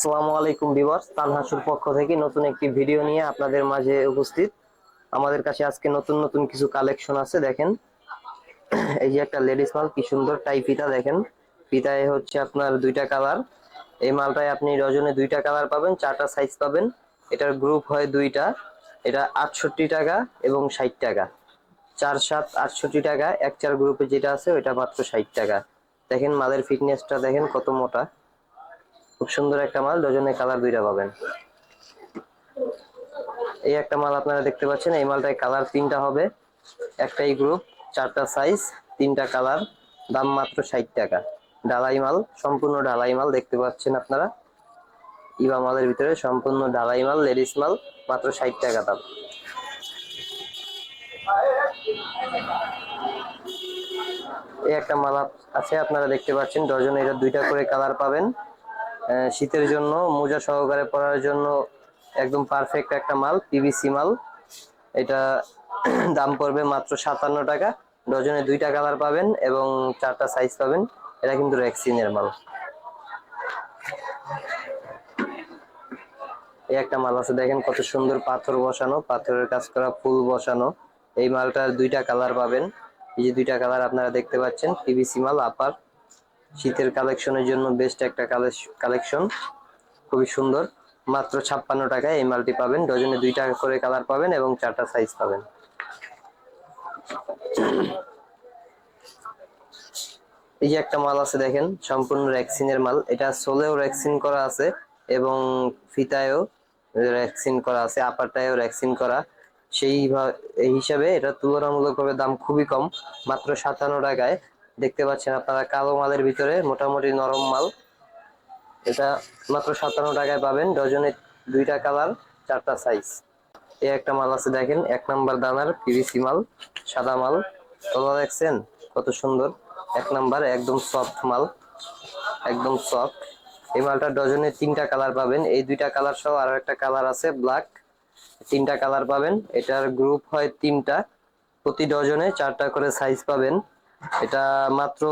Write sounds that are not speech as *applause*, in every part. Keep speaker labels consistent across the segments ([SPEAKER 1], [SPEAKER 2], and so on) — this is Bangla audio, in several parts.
[SPEAKER 1] আসসালামু আলাইকুম বিবর্স তানহাসুর পক্ষ থেকে নতুন একটি ভিডিও নিয়ে আপনাদের মাঝে উপস্থিত। আমাদের কাছে আজকে নতুন নতুন কিছু কালেকশন আছে, দেখেন। *clears throat* এই যে একটা লেডিস মাল, কি সুন্দর টাই দেখেন। ফিতায় হচ্ছে আপনার দুইটা কালার। এই মালটায় আপনি ডজনে দুইটা কালার পাবেন, চারটা সাইজ পাবেন। এটার গ্রুপ হয় দুইটা। এটা আটষট্টি টাকা এবং ষাট টাকা। চার সাত আটষট্টি টাকা, এক চার গ্রুপে যেটা আছে, ওইটা মাত্র ষাট টাকা। দেখেন মালের ফিটনেসটা দেখেন কত মোটা। খুব সুন্দর একটা মাল ডজনে কালার দুইটা পাবেন। এই একটা মাল আপনারা দেখতে পাচ্ছেন, এই মালটায় কালার তিনটা হবে। একটাই গ্রুপ চারটা সাইজ তিনটা কালার দাম মাত্র ষাট টাকা। ঢালাই মাল, সম্পূর্ণ ঢালাই মাল দেখতে পাচ্ছেন আপনারা। ইবা মালের ভিতরে সম্পূর্ণ ঢালাই মাল লেডিস মাল, মাত্র ষাট টাকা দাম। এই একটা মাল আছে, আপনারা দেখতে পাচ্ছেন ডজনে এটা দুইটা করে কালার পাবেন। শীতের জন্য, মোজা সহকারে পরার জন্য একদম পারফেক্ট একটা মাল পিভিসি মাল। এটা *clears throat* দাম পড়বে মাত্র সাতান্ন টাকা। ডজনে দুইটা কালার পাবেন এবং চারটা সাইজ পাবেন। এটা কিন্তু রেক্সিনের মাল। এই একটা মাল আছে, দেখেন কত সুন্দর পাথর বসানো, পাথরের কাজ করা ফুল বসানো। এই মালটার দুইটা কালার পাবেন। এই যে দুইটা কালার আপনারা দেখতে পাচ্ছেন পিভিসি মাল আপার শীতের কালেকশনের জন্য বেস্ট একটা কালেকশন খুবই সুন্দর। মাত্র ছাপ্পান্ন টাকায় এই মালটি পাবেন। ডজনে দুই টাকা করে কালার পাবেন এবং চারটা সাইজ পাবেন। এই যে একটা মাল আছে দেখেন, সম্পূর্ণ রেক্সিনের মাল। এটা সোলেও রেক্সিন করা আছে এবং ফিতায়ও রেক্সিন করা আছে আপারটায়ও রেক্সিন করা। সেই হিসাবে এটা তুলনামূলকভাবে দাম খুবই কম, মাত্র সাতান্ন টাকায়। দেখতে পাচ্ছেন আপনারা কালো মালের ভিতরে মোটামুটি নরম মাল। এটা মাত্র সাতান্ন টাকায় পাবেন, ডজনে দুইটা কালার, চারটা সাইজ এই একটা মাল আছে দেখেন, এক নাম্বার দানার পিভিসি মাল, সাদা মাল। তোলা দেখছেন? কত সুন্দর। এক নাম্বার একদম সফট মাল, একদম সফট এই মালটা ডজনে তিনটা কালার পাবেন। এই দুইটা কালার সহ আরও একটা কালার আছে ব্ল্যাক তিনটা কালার পাবেন। এটার গ্রুপ হয় তিনটা। প্রতি ডজনে চারটা করে সাইজ পাবেন। এটা মাত্র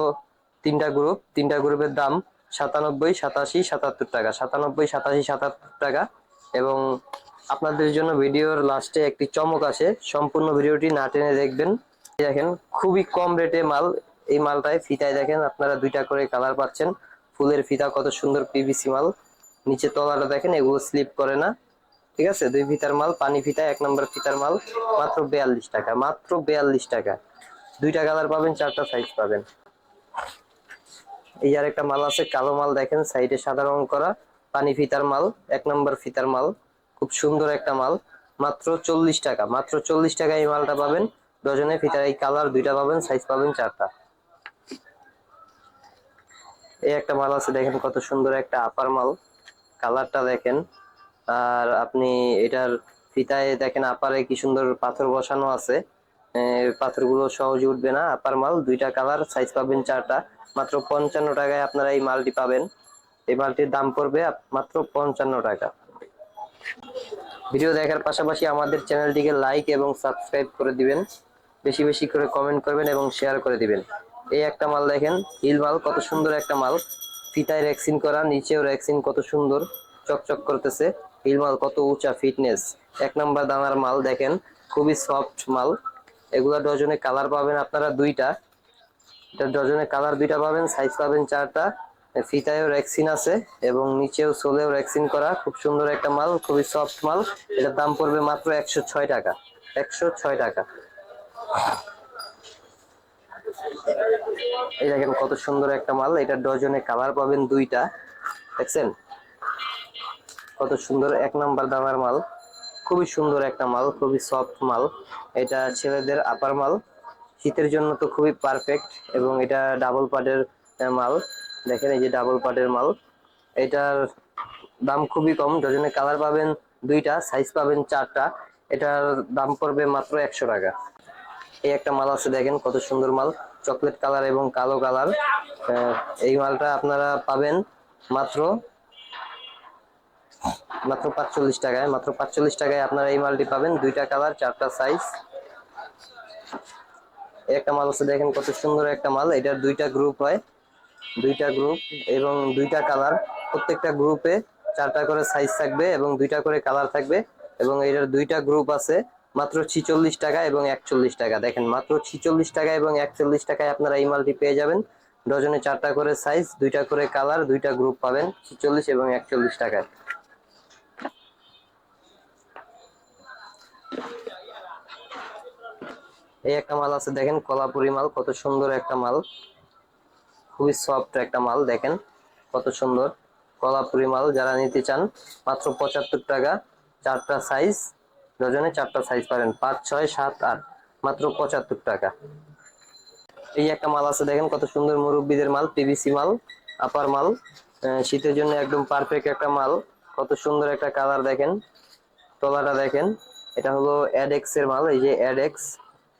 [SPEAKER 1] তিনটা গ্রুপ তিনটা গ্রুপের দাম সাতানব্বই, সাতাশি, সাতাত্তর টাকা। সাতানব্বই, সাতাশি, সাতাত্তর টাকা। এবং আপনাদের জন্য ভিডিওর লাস্টে একটি চমক আছে সম্পূর্ণ ভিডিওটি না টেনে দেখবেন। দেখেন, খুবই কম রেটে মাল। এই মালটায় ফিতায় দেখেন, আপনারা দুইটা করে কালার পাচ্ছেন। ফুলের ফিতা কত সুন্দর পিভিসি মাল। নিচে তলাটা দেখেন, এগুলো স্লিপ করে না। ঠিক আছে? দুই ফিতার মাল, পানি ফিতা, এক নম্বর ফিতার মাল, মাত্র বিয়াল্লিশ টাকা, মাত্র বিয়াল্লিশ টাকা। দুইটা কালার পাবেন, চারটা সাইজ পাবেন। এই আর একটা মাল আছে, কালো মাল দেখেন সাইডে সাদা রং করা, পানি ফিতার মাল, এক নম্বর ফিতার মাল, খুব সুন্দর একটা মাল। মাত্র চল্লিশ টাকা, মাত্র চল্লিশ টাকা এই মালটা পাবেন। ডজনে ফিতার এই কালার, দুইটা পাবেন সাইজ পাবেন চারটা। এই একটা মাল আছে, দেখেন কত সুন্দর একটা আপার মাল। কালারটা দেখেন, আর আপনি এটার ফিতায় দেখেন আপারে কি সুন্দর পাথর বসানো আছে। পাথরগুলো সহজে উঠবে না। আপার মাল, দুইটা কালার সাইজ পাবেন চারটা। মাত্র পঞ্চান্ন টাকায় আপনারা এই মালটি পাবেন। এই মালটির দাম পড়বে মাত্র পঞ্চান্ন টাকা। ভিডিও দেখার পাশাপাশি আমাদের চ্যানেলটিকে লাইক এবং সাবস্ক্রাইব করে দিবেন। বেশি বেশি করে কমেন্ট করবেন এবং শেয়ার করে দিবেন। এই একটা মাল দেখেন, হিল মাল, কত সুন্দর একটা মাল। ফিতায় রেক্সিন করা, নিচেও রেক্সিন কত সুন্দর, চকচক করতেছে। হিল মাল কত উঁচা ফিটনেস এক নাম্বার দানার মাল দেখেন, খুবই সফট মাল। এগুলা ডজনে কালার পাবেন আপনারা দুইটা। এটা ডজনে কালার দুইটা পাবেন, সাইজ পাবেন চারটা। ফিতায়ও রেক্সিন আছে এবং নিচেও সোলেও রেক্সিন করা। খুব সুন্দর একটা মাল, খুবই সফট মাল। এটার দাম পড়বে মাত্র একশো ছয় টাকা। একশো ছয় টাকা। এই দেখেন কত সুন্দর একটা মাল। এটা ডজনে কালার পাবেন দুইটা। দেখছেন? কত সুন্দর এক নাম্বার দামের মাল। খুবই সুন্দর একটা মাল, খুবই সফট মাল। এটা ছেলেদের আপার মাল। শীতের জন্য তো খুবই পারফেক্ট এবং এটা ডাবল পার্টের মাল। দেখেন এই যে ডাবল পার্টের মাল। এটার দাম খুবই কম ডজনে কালার পাবেন দুইটা সাইজ পাবেন চারটা। এটার দাম পড়বে মাত্র একশো টাকা। এই একটা মাল আছে, দেখেন কত সুন্দর মাল। চকলেট কালার এবং কালো কালার এই মালটা আপনারা পাবেন মাত্র মাত্র পাঁচচল্লিশ টাকায়, মাত্র পাঁচচল্লিশ টাকায় আপনারা এই মালটি পাবেন। দুইটা কালার, চারটা সাইজ একটা মাল আছে, দেখেন কত সুন্দর একটা মাল। এটার দুইটা গ্রুপ হয়। দুইটা গ্রুপ এবং দুইটা কালার। প্রত্যেকটা গ্রুপে চারটা করে সাইজ থাকবে এবং দুইটা করে কালার থাকবে এবং এটার দুইটা গ্রুপ আছে মাত্র ছিচল্লিশ টাকা এবং একচল্লিশ টাকা। দেখেন, মাত্র ছিচল্লিশ টাকা এবং একচল্লিশ টাকায় আপনারা এই মালটি পেয়ে যাবেন। ডজনে চারটা করে সাইজ দুইটা করে কালার, দুইটা গ্রুপ পাবেন ছিচল্লিশ এবং একচল্লিশ টাকায়। এই একটা মাল আছে, দেখেন কলাপুরি মাল, কত সুন্দর একটা মাল। খুবই সফট একটা মাল, দেখেন কত সুন্দর। কলাপুরি মাল, যারা নিতে চান, মাত্র পঁচাত্তর টাকা, চারটা সাইজ ডজনে চারটা সাইজ পাবেন পাঁচ, ছয়, সাত, আট, মাত্র পঁচাত্তর টাকা। এই একটা মাল আছে, দেখেন কত সুন্দর মুরব্বীদের মাল পিভিসি মাল আপার মাল শীতের জন্য একদম পারফেক্ট একটা মাল, কত সুন্দর একটা কালার দেখেন, তলাটা দেখেন, এটা হলো অ্যাডেক্স এর মাল, এই যে অ্যাডেক্স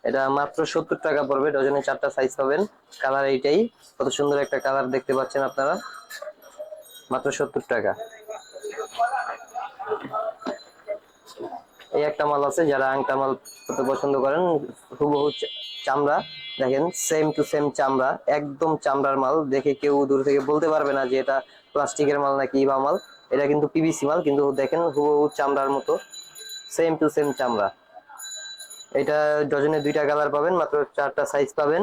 [SPEAKER 1] এটা মাত্র সত্তর টাকা পড়বে ডজনে চারটা সাইজ পাবেন। কালার এইটাই, কত সুন্দর একটা কালার দেখতে পাচ্ছেন আপনারা। মাত্র সত্তর টাকা। এই একটা মাল আছে, যারা আংটা মাল করতে পছন্দ করেন, হুবহু চামড়া। দেখেন সেম টু সেম চামড়া, একদম চামড়ার মাল। দেখে কেউ দূর থেকে বলতে পারবে না যে এটা প্লাস্টিকের মাল নাকি বা মাল। এটা কিন্তু পিভিসি মাল, কিন্তু দেখেন হুবহু চামড়ার মতো। সেম টু সেম চামড়া। এটা ডজনে দুইটা কালার পাবেন, মাত্র চারটা সাইজ পাবেন।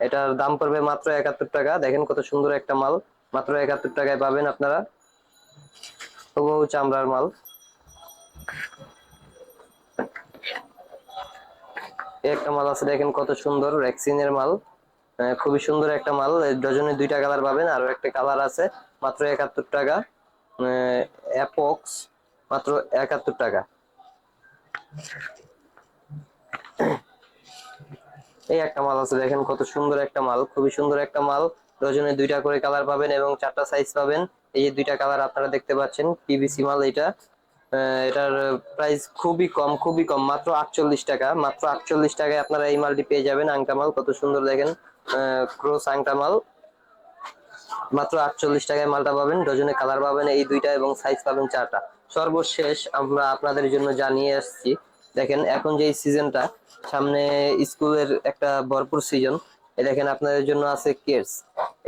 [SPEAKER 1] এটার দাম পড়বে মাত্র একাত্তর টাকা। দেখেন কত সুন্দর একটা মাল। মাত্র একাত্তর টাকায় পাবেন আপনারা। হুবহু চামড়ার মাল। একটা মাল আছে, দেখেন কত সুন্দর রেক্সিনের মাল। খুবই সুন্দর একটা মাল। ডজনে দুইটা কালার পাবেন। আরও একটা কালার আছে, মাত্র একাত্তর টাকা। অ্যাপক্স মাত্র একাত্তর টাকা। এই একটা মাল আছে, দেখেন কত সুন্দর একটা মাল, খুবই সুন্দর একটা মাল। ডজনে দুইটা করে কালার পাবেন এবং চারটা সাইজ পাবেন। এই যে দুইটা কালার আপনারা দেখতে পাচ্ছেন পিভিসি মাল এটা। এটার প্রাইস খুবই কম খুবই কম, মাত্র আটচল্লিশ টাকা। মাত্র আটচল্লিশ টাকায় আপনারা এই মালটি পেয়ে যাবেন, আংটা মাল, কত সুন্দর দেখেন। ক্রোস আংটা মাল। মাত্র আটচল্লিশ টাকায় মালটা পাবেন ডজনে কালার পাবেন এই দুইটা এবং সাইজ পাবেন চারটা। সর্বশেষ আমরা আপনাদের জন্য জানিয়ে আসছি দেখেন, এখন যে সিজনটা সামনে স্কুলের একটা ভরপুর সিজন দেখেন, আপনাদের জন্য আছে কেটস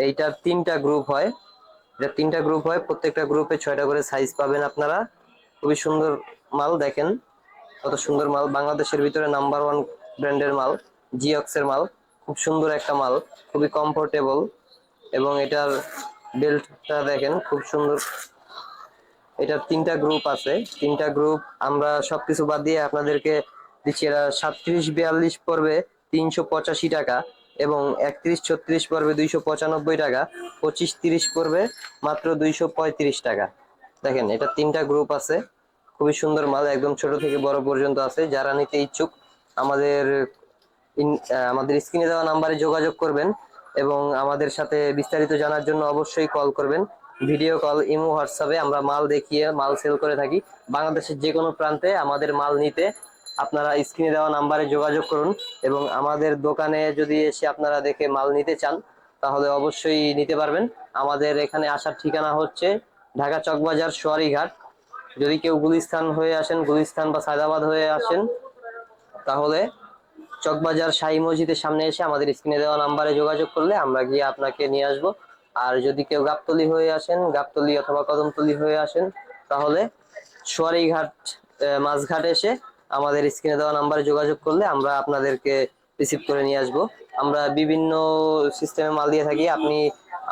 [SPEAKER 1] এইটার তিনটা গ্রুপ হয়। এটা তিনটা গ্রুপ হয়। প্রত্যেকটা গ্রুপে ছয়টা করে সাইজ পাবেন আপনারা। খুবই সুন্দর মাল, দেখেন। কত সুন্দর মাল। বাংলাদেশের ভিতরে নাম্বার ওয়ান ব্র্যান্ডের মাল জিঅক্সের মাল। খুব সুন্দর একটা মাল, খুবই কমফোর্টেবল এবং এটার বেল্টটা দেখেন, খুব সুন্দর। এটার তিনটা গ্রুপ আছে। তিনটা গ্রুপ আমরা সবকিছু বাদ দিয়ে আপনাদেরকে দিচ্ছি, এরা সাতত্রিশ বিয়াল্লিশ পড়বে তিনশো পঁচাশি টাকা এবং একত্রিশ ছত্রিশ পড়বে দুইশো পঁচানব্বই টাকা, পঁচিশ তিরিশ পড়বে মাত্র দুইশো পঁয়ত্রিশ টাকা। দেখেন, এটা তিনটা গ্রুপ আছে। খুবই সুন্দর মাল, একদম ছোট থেকে বড় পর্যন্ত আছে। যারা নিতে ইচ্ছুক, আমাদের আমাদের স্ক্রিনে দেওয়া নাম্বারে যোগাযোগ করবেন এবং আমাদের সাথে বিস্তারিত জানার জন্য অবশ্যই কল করবেন। ভিডিও কল, ইমো, হোয়াটসঅ্যাপে আমরা মাল দেখিয়ে, মাল সেল করে থাকি। বাংলাদেশের যে কোনো প্রান্তে আমাদের মাল নিতে আপনারা স্ক্রিনে দেওয়া নাম্বারে যোগাযোগ করুন এবং আমাদের দোকানে যদি এসে আপনারা দেখে মাল নিতে চান, তাহলে অবশ্যই নিতে পারবেন। আমাদের এখানে আসার ঠিকানা হচ্ছে ঢাকা চকবাজার, সোয়ারিঘাট। যদি কেউ গুলিস্তান হয়ে আসেন, গুলিস্তান বা সায়দাবাদ হয়ে আসেন, তাহলে চকবাজার শাহী মসজিদের সামনে এসে আমাদের স্ক্রিনে দেওয়া নাম্বারে যোগাযোগ করলে আমরা গিয়ে আপনাকে নিয়ে আসব। আর যদি কেউ গাবতলি হয়ে আসেন, গাবতলি অথবা কদমতলি হয়ে আসেন, তাহলে সোয়ারিঘাট মাঝঘাট এসে আমাদের স্ক্রিনে দেওয়া নাম্বারে যোগাযোগ করলে আমরা আপনাদেরকে রিসিভ করে নিয়ে আসব। আমরা বিভিন্ন সিস্টেমে মাল দিয়ে থাকি। আপনি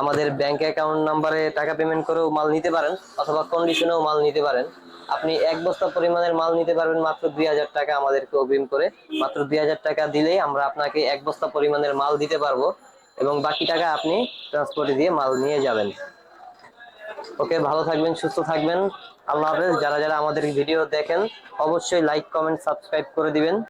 [SPEAKER 1] আমাদের ব্যাংক অ্যাকাউন্ট নাম্বারে টাকা পেমেন্ট করেও মাল নিতে পারেন অথবা কন্ডিশনেও মাল নিতে পারেন। আপনি এক বস্তা পরিমাণের মাল নিতে পারবেন মাত্র দুই হাজার টাকা আমাদেরকে অগ্রিম করে। মাত্র দুই হাজার টাকা দিলেই আমরা আপনাকে এক বস্তা পরিমাণের মাল দিতে পারব। এবং বাকি টাকা আপনি ট্রান্সপোর্টে দিয়ে মাল নিয়ে যাবেন। ওকে, ভালো থাকবেন, সুস্থ থাকবেন। আল্লাহ হাফেজ। যারা যারা আমাদের ভিডিও দেখেন, অবশ্যই লাইক কমেন্ট সাবস্ক্রাইব করে দিবেন।